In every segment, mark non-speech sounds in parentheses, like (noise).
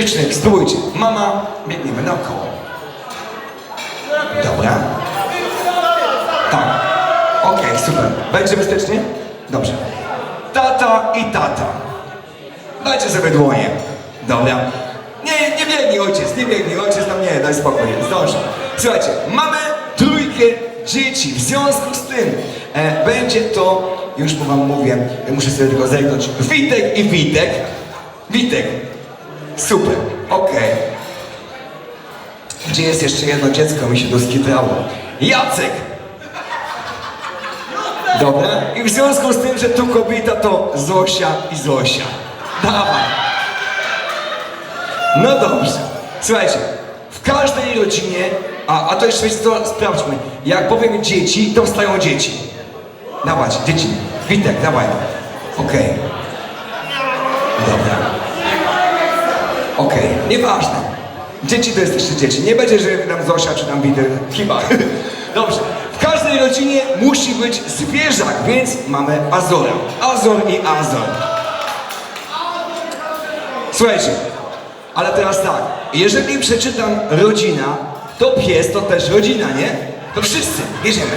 Dziewczyny, spróbujcie. Mama, biegniemy naokoło. Dobra. Tak. Okej, super. Będzie bezpiecznie? Dobrze. Tata i tata. Dajcie sobie dłonie. Dobra. Nie, nie biegnij ojciec, nie biegnij ojciec, tam nie, daj spokój, zdążę. Słuchajcie, mamy trójkę dzieci, w związku z tym e, będzie to, już wam mówię, muszę sobie tylko zerknąć, Witek i Witek. Witek, super, okej. Gdzie jest jeszcze jedno dziecko, mi się doskitrało. Jacek! Dobra, i w związku z tym, że tu kobieta to Zosia i Zosia. Dawaj. No dobrze. Słuchajcie, w każdej rodzinie, a, a to jeszcze wiecie sprawdźmy. Jak powiem dzieci, to wstają dzieci. Dawaj, dzieci. Witek, dawaj. Okej. Dobra. Nieważne. Dzieci to jest jeszcze dzieci. Nie będzie, że tam Zosia czy tam Witek. Chyba. Dobrze. W każdej rodzinie musi być zwierzak, więc mamy Azora. Azor i Azor. Słuchajcie, ale teraz tak, jeżeli przeczytam rodzina, to pies to też rodzina, nie? To wszyscy bierzemy.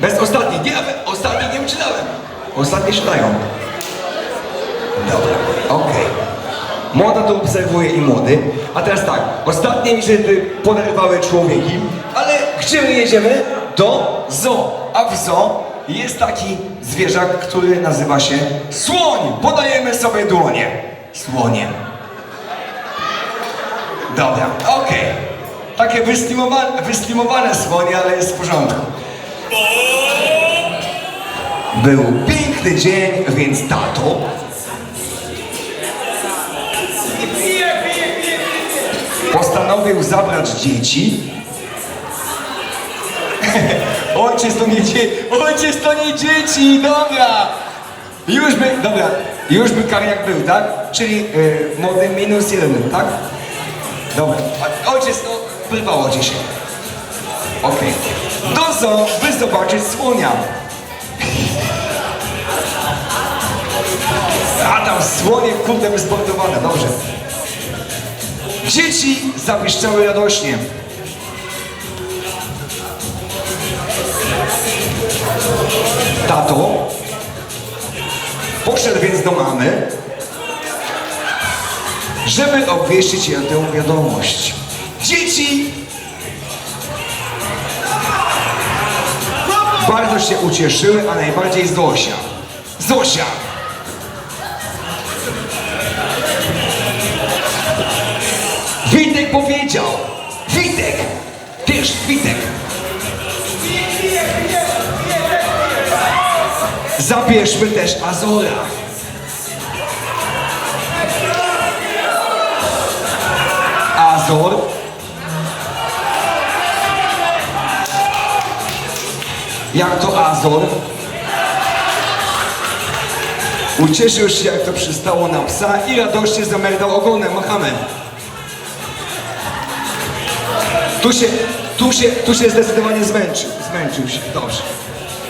Bez ostatnich, nie, ostatnich nie czytałem. Ostatnie czytają. Dobra, okej. Młoda to obserwuje i młody. A teraz tak, ostatnie mi się ty poderwały człowieki, ale gdzie my jedziemy? Do zoo. A w zoo jest taki zwierzak, który nazywa się słoń. Podajemy sobie dłonie. Słonie. Dobra, okej. Takie wyslimowane, wyslimowane słonie, ale jest w porządku. Był piękny dzień, więc tato postanowił zabrać dzieci. (laughs) ojciec to nie dzieci, ojciec to nie dzieci, dobra. Już by, dobra, już by kariak był, tak? Czyli y, młody minus jeden, tak? Dobra, ojciec no, pływało dzisiaj. Okej. Do zoo, by zobaczyć słonia. A tam słonie kurde wysportowane, dobrze. Dzieci zapiszczały radośnie. Tato poszedł więc do mamy, żeby obwieścić jej tę wiadomość. Dzieci bardzo się ucieszyły, a najbardziej Zosia. Zosia! Wiesz, Witek! Zabierzmy też Azora. Azor. Jak to Azor? Ucieszył się, jak to przystało na psa i radośnie zamerdał ogonem. Machamy. Tu się, tu się, tu się zdecydowanie zmęczył. Zmęczył się. Dobrze.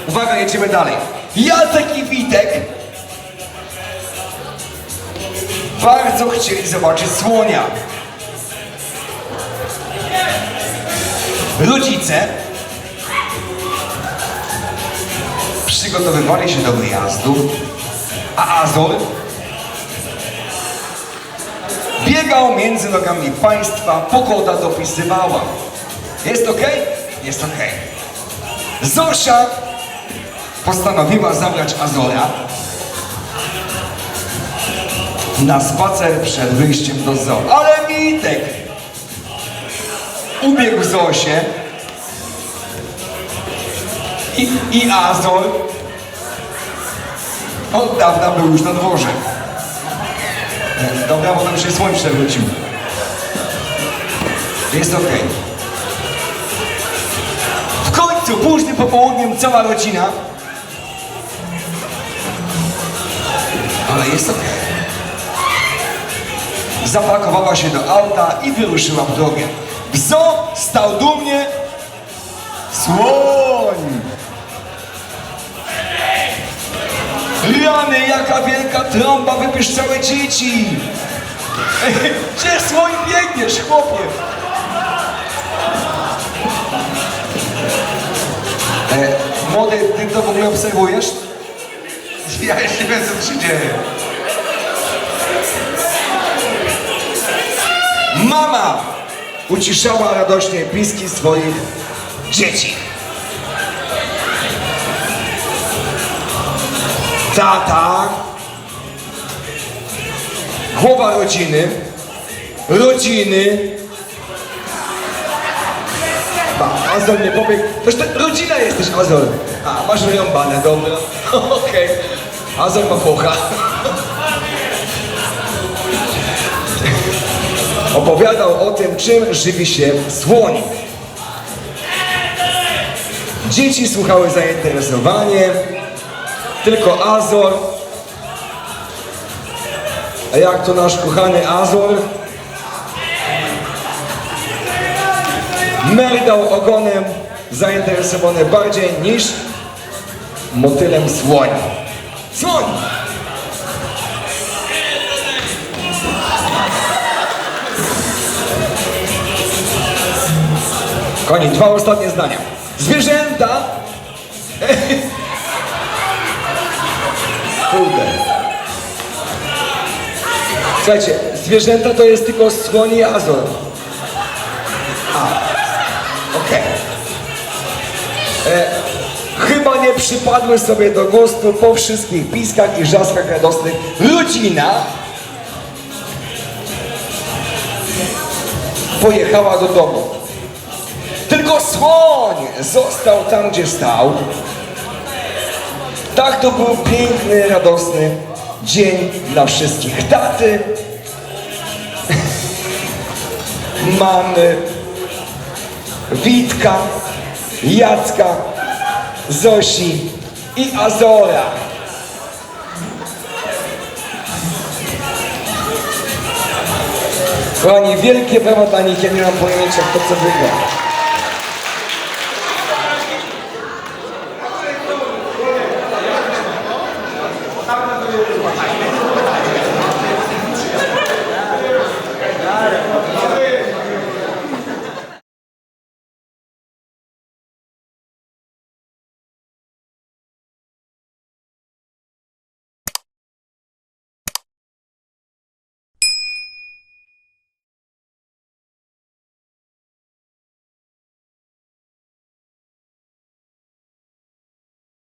Uwaga, jedziemy dalej. Jacek i Witek bardzo chcieli zobaczyć słonia. Rodzice przygotowywali się do wyjazdu, a Azor biegał między nogami państwa, pogoda dopisywała. Jest ok? Jest ok. Zosia postanowiła zabrać Azora na spacer przed wyjściem do zoo. Ale Witek ubiegł Zosię i, i Azor od dawna był już na dworze. Dobra, bo nam się słońce przewrócił. Jest okej. W końcu, późnym popołudniem, cała rodzina. Ale jest okej. Zapakowała się do auta i wyruszyła w drogę. W zoo stał dumnie słoń. Rany, jaka wielka trąba wypieszczały dzieci! Gdzie słoń biegniesz, chłopie? E, młody, ty to w ogóle obserwujesz? Ja jeszcze wiem, co się dzieje. Mama uciszała radośnie piski swoich dzieci. Tata, głowa rodziny, rodziny. Azor nie pobiegł. Toż to rodzina jesteś, Azor. A, masz wyjąbane, dobra. (laughs) Okej. Azor ma focha. (laughs) opowiadał o tym, czym żywi się słoń. Dzieci słuchały zainteresowanie, tylko Azor, a jak to nasz kochany Azor, merdał ogonem zainteresowany bardziej niż motylem słoń. Słoń! Koniec, dwa ostatnie zdania. Zwierzęta. (laughs) Kurde. Słuchajcie, zwierzęta to jest tylko słoń i azor. E, Chyba nie przypadły sobie do gustu po wszystkich piskach i rzaskach radosnych rodzina pojechała do domu. Tylko słoń został tam, gdzie stał. Tak to był piękny, radosny dzień dla wszystkich. Taty, mamy, Witka, Jacka, Zosi i Azora. Kochani, wielkie brawa dla nich, ja nie mam pojęcia kto co wygra.